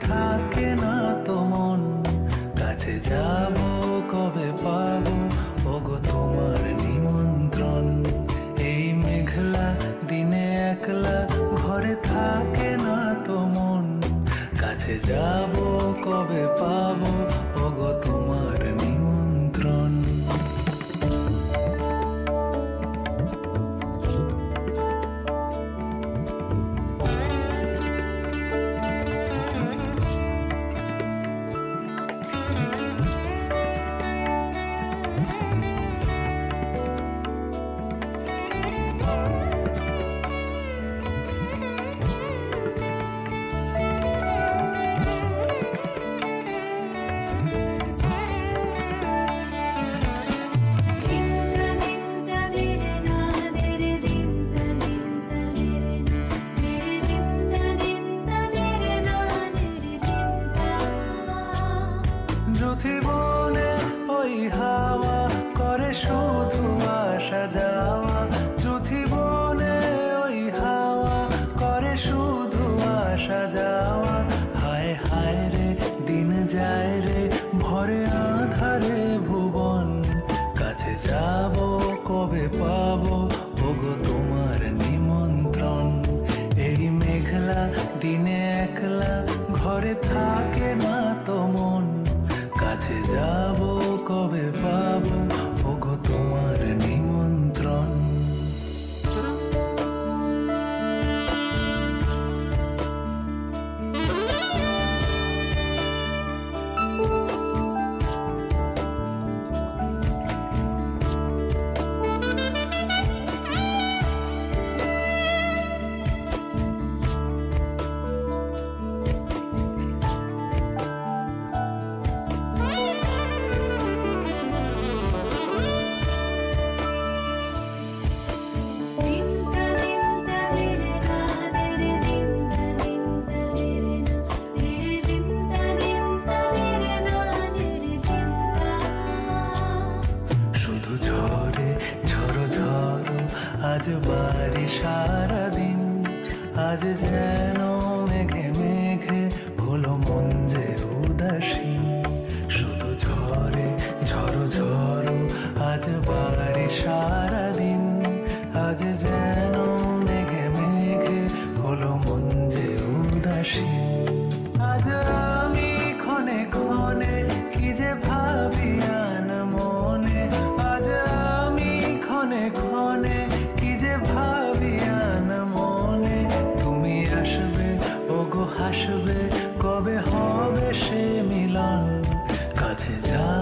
থাকে না তো মন কাছে যাব আজ মারি সারাদিন আজ যেন আসবে কবে হবে সে মিলন? কাছে যা